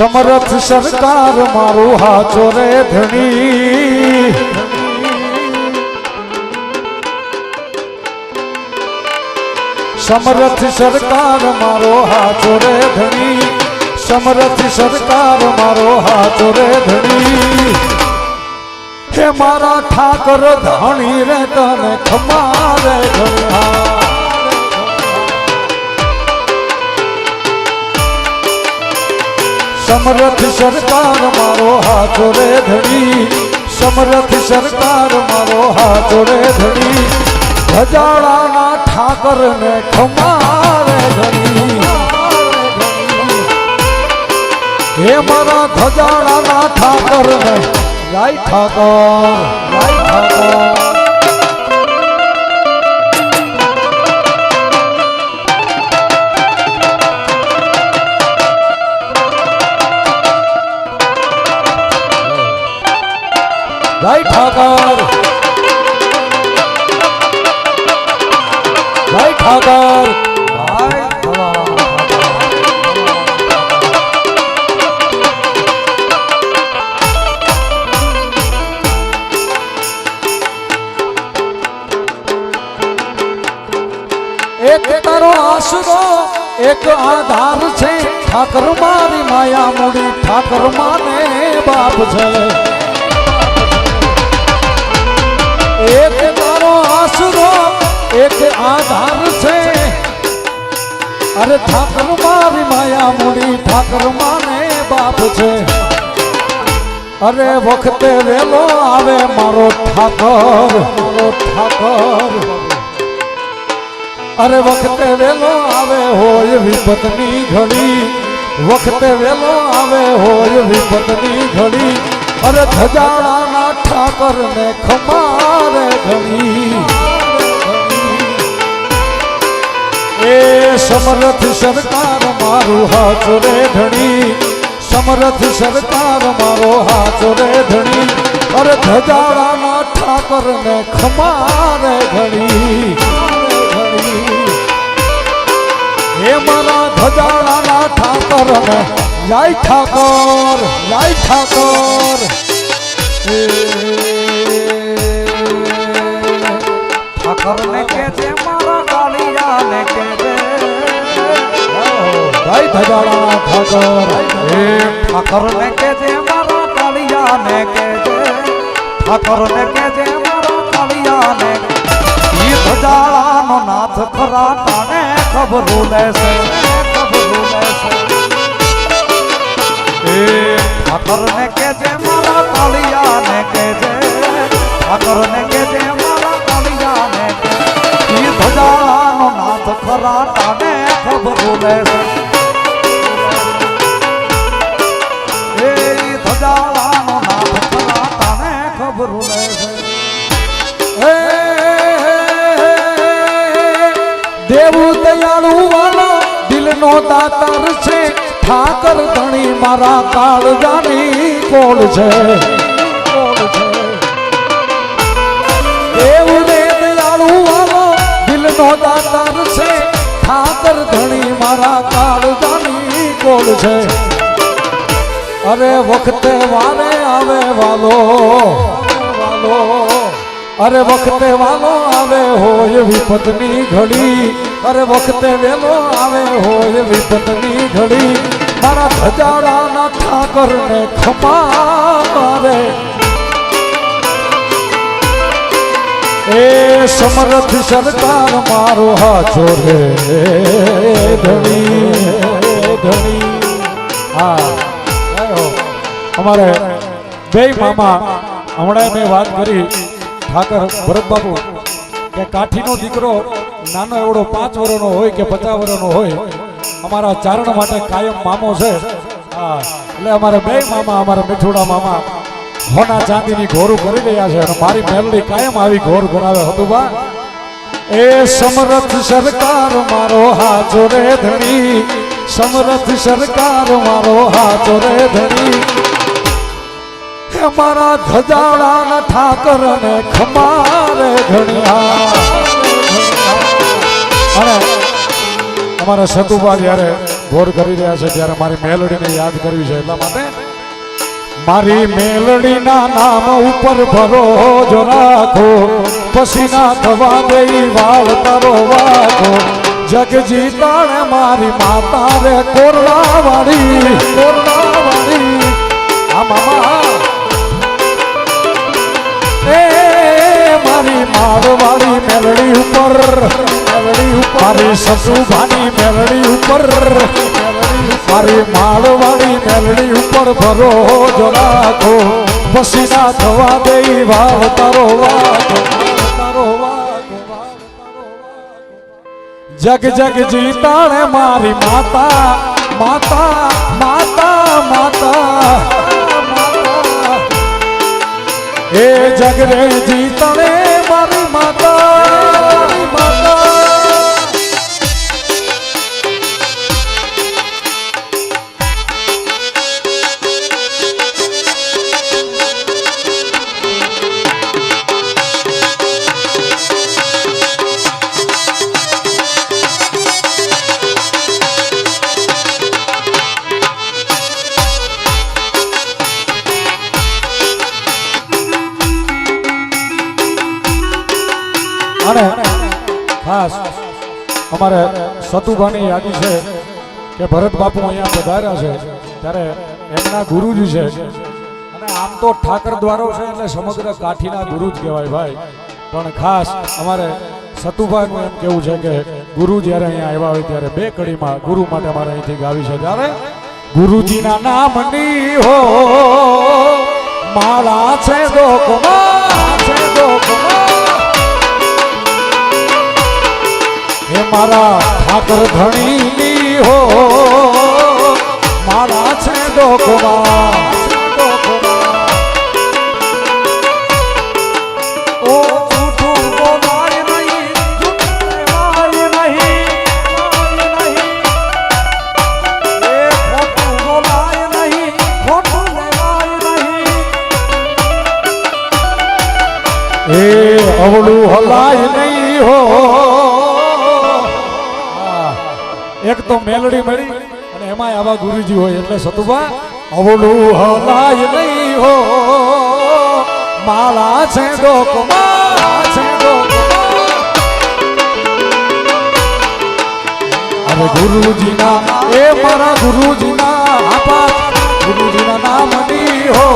સમરથ સરકાર મારો હાચો રે ધણી. સમરથ સરકાર મારો હાચો રે ધણી. સમરથ સરકાર મારો હાચો રે ધણી. હે મારા ઠાકર ધણી રે તને ખમા રે ધણા સમરથ સરકાર મારો હાથો રે ધણી. સમરથ સરકાર મારો હાથો રે ધણી. ધજાડાના ઠાકર ને ખમારે ધણી. હે મારા ધજાડાના ઠાકર ને જાય ઠાકર જાય ઠાકર. જય ઠાકર. જય ઠાકર. એક તારો આશરો, એક આધાર છે. ઠાકર મારી માયા મૂડી, ઠાકર માને બાપ છે. એક તારો આશરો, એક આધાર છે. અરે ઠાકર મારી માયા મૂડી ઠાકર માને બાપ છે. અરે વખતે વેલો આવે મારો ઠાકર મારો ઠાકર. અરે વખતે વેલો આવે હોય વિપતની ઘડી. વખતે વેલો આવે હોય વિપતની ઘડી. અરે ધજાડાના ઠાકર ને ખમાર ઘણી એ સમરથ સરકાર મારું હાથ રે ધણી. સમરથ સરકાર મારો હાથ રે ધણી. અરે ધજાડાના ઠાકર ને ખમાર ઘણી હે મારા ધજાડાના ઠાકર ને જય ઠાકર જય ઠાકર. ઠાકર ને કે છે મારા કાલિયા ને કે છે જય ધજાડાના ઠાકર. હે ઠાકર ને કે છે મારા કાલિયા ને કે છે ઠાકર ને કે છે મારા કાલિયા ઈ ધજાળાનો નાથ ખરા તાને ખબરું લેશે ખબરું લેશે. હે ઠાકર ને કે છે મારા છે. મારા કાલિયા ખબરું હે દેવું દયાળુ વાલો દિલનો દાતાર છે, ઠાકર ધણી મારા કોળ છે કોળ છે? દેવ દયાળુ વાલો દિલનો દાતાર છે. ખાતર ધણી મારા કાળજાની કોણ છે? અરે વખતે વારે આવે વાલો. વાલો અરે વખતે વાલો આવે હોય વિપતની ઘડી. અરે વખતે વેલો આવે હોય વિપતની ઘડી. મારા ધજાડાના ઠાકર ને ખમારે એ સમરથ સરકાર મારો હાચો રે ધણી ધણી હા. અમારે બે મામા, હમણાં મેં વાત કરી ઠાકર ભરત બાબુ કે કાઠીનો દીકરો નાનો એવડો પાંચ વર્ષનો હોય કે પચાસ વર્ષનો હોય અમારા ચારણ માટે કાયમ મામો છે. એટલે અમારે બે મામા, અમારા મીઠુડા મામા હોના ચાંદીની ઘોરું કરી રહ્યા છે અને મારી મેલડી કાયમ આવી ઘોર ઘોરાવે. હતું બા એ સમરથ સરકાર મારો હાચો રે ધણી. સમરથ સરકાર મારો હાચો રે ધણી. મારા ધજાડાના ઠાકર ને ખમારે ધણિયા અને અમારા સતુભા જ્યારે ગોર કરી રહ્યા છે, ત્યારે મારી મેલડીને યાદ કરવી છે. એટલા માટે મારી મેલડીના નામ ઉપર ભરોજો રાખો પછી ના થવા દઈ વાળ તારો વાખો જગજી તાણે મારી માતા રે કોરડા વાળી કોરડા વાળી આ મામા મારી મારવાડી મેલડી ઉપર મેલડી ઉપર. મારી સસુભાની મેલડી ઉપર, મારી મારવાડી મેલડી ઉપર ભરો જો રાખો. થવા દઈ વાવ તારો તારો જગ જગ જીતાણે મારી માતા માતા માતા માતા એ જગરે જીતણે મારી માતા માતા. અને ખાસ અમારે સતુભાની યાદી છે કે ભરત બાપુ અહીંયા પધાર્યા છે, ત્યારે એમના ગુરુજી છે. અને આમ તો ઠાકર દ્વારો છે એટલે સમગ્ર કાઠીના ગુરુ જ કહેવાય ભાઈ. પણ ખાસ અમારે સતુભાઈનું એમ કેવું છે કે ગુરુ જ્યારે અહીંયા આવ્યા હોય ત્યારે બે કડીમાં ગુરુ માટે અમારે અહીંથી ગાવી છે. ત્યારે ગુરુજીના નામની હો, માળા છે છે હે મારા ઠાકર ધણીની હો. મારા છે ડોકમાં એક તો મેલડી મળી અને એમાંય આવા ગુરુજી હોય એટલે સતુભા, અવળું હલાય નહીં હો. માળા છે ડોકમાં છે હવે ગુરુજીના, એ મારા ગુરુજીના આપા ગુરુજીના નામની હો.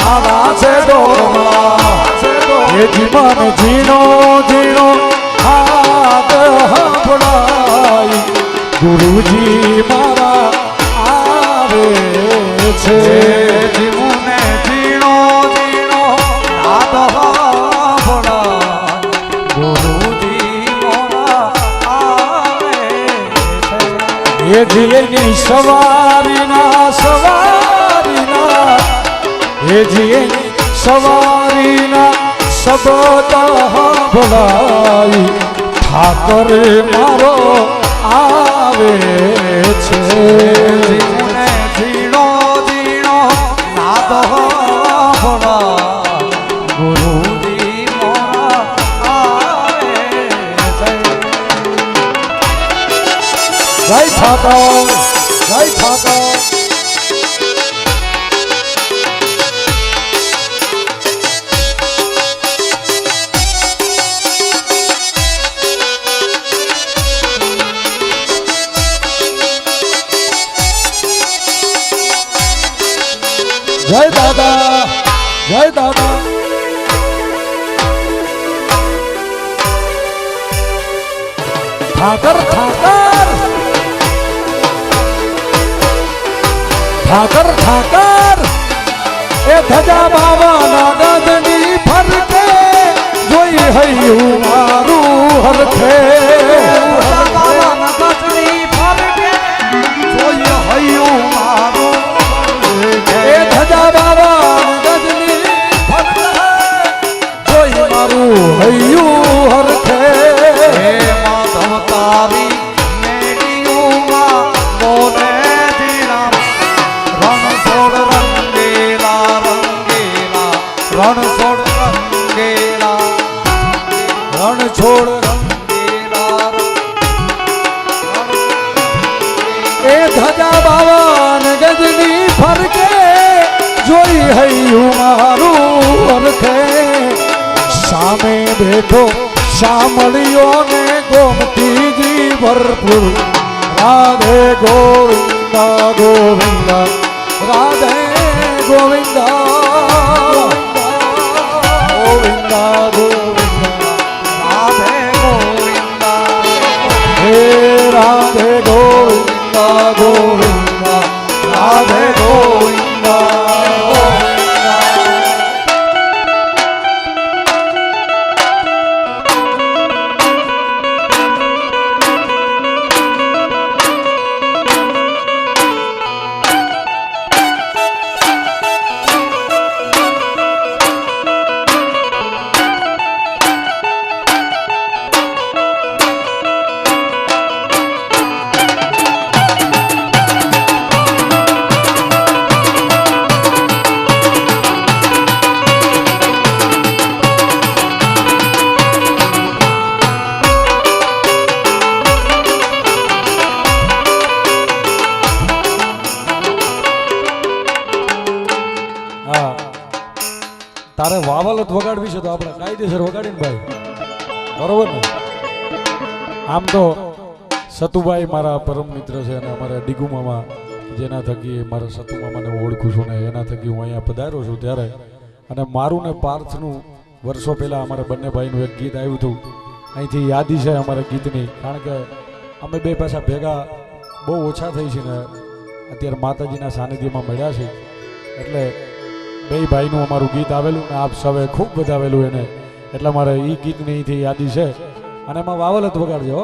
મારા છે ડોકમાં એ જીવન જીનો જીણો ગુરુજી મારા આવે છે જીવને જીણો જીણો સાંભળાય. ગુરુજી મોરા આવે છે. એ જીની સવારીના સવારીના, એ જીની સવારીના શબ્દ ભલાઈ ઠાકર મારો આવે છે મોરા આવે છે. જય ઠાકર જય દાદા જય દાદા. ઠાકર ઠાકર. ઠાકર ઠાકર. એ ધજા બાવાના ગદની ફરકે જોઈ હૈયું મારું હરખે. તારી મેડીઓમાં મોને ધીરામ રણ છોડ રંગેલા રંગેલા, રણ છોડ રંગેલા. રણ છોડ રંગેલા એ ધજા બાવન ગજની ફરકે, જોઈ મારું અર્થે સામે બેઠો સાંભળ્યો ને ગોમતીજી ભરપૂર. રાધે ગોવિંદ ગોવિંદ. રાધે ગોવિંદ ગોવિંદ ગોવિંદ. રાધે ગોવિંદ. હે રાધે ગોવિંદા. તારે વાવલત વગાડવી છે તો આપણે કાયદેસર વગાડીને ભાઈ. બરોબર ને? આમ તો સતુભાઈ મારા પરમ મિત્ર છે અને અમારા ડીગુ મામા, જેના થકી મારા સતુ મામાને હું ઓળખું છું ને એના થકી હું અહીંયા પધાર્યો છું ત્યારે. અને મારું ને પાર્થનું વર્ષો પહેલાં અમારે બંને ભાઈનું એક ગીત આવ્યું હતું. અહીંથી યાદી છે અમારા ગીતની, કારણ કે અમે બે પાછા ભેગા બહુ ઓછા થઈ છે ને. અત્યારે માતાજીના સાનિધ્યમાં મળ્યા છે. એટલે બે ભાઈનું અમારું ગીત આવેલું ને આપ સૌએ ખૂબ વધાવેલું એને એટલે મારે એ ગીતની અહીંથી યાદી છે અને એમાં વાવલત વગાડજો.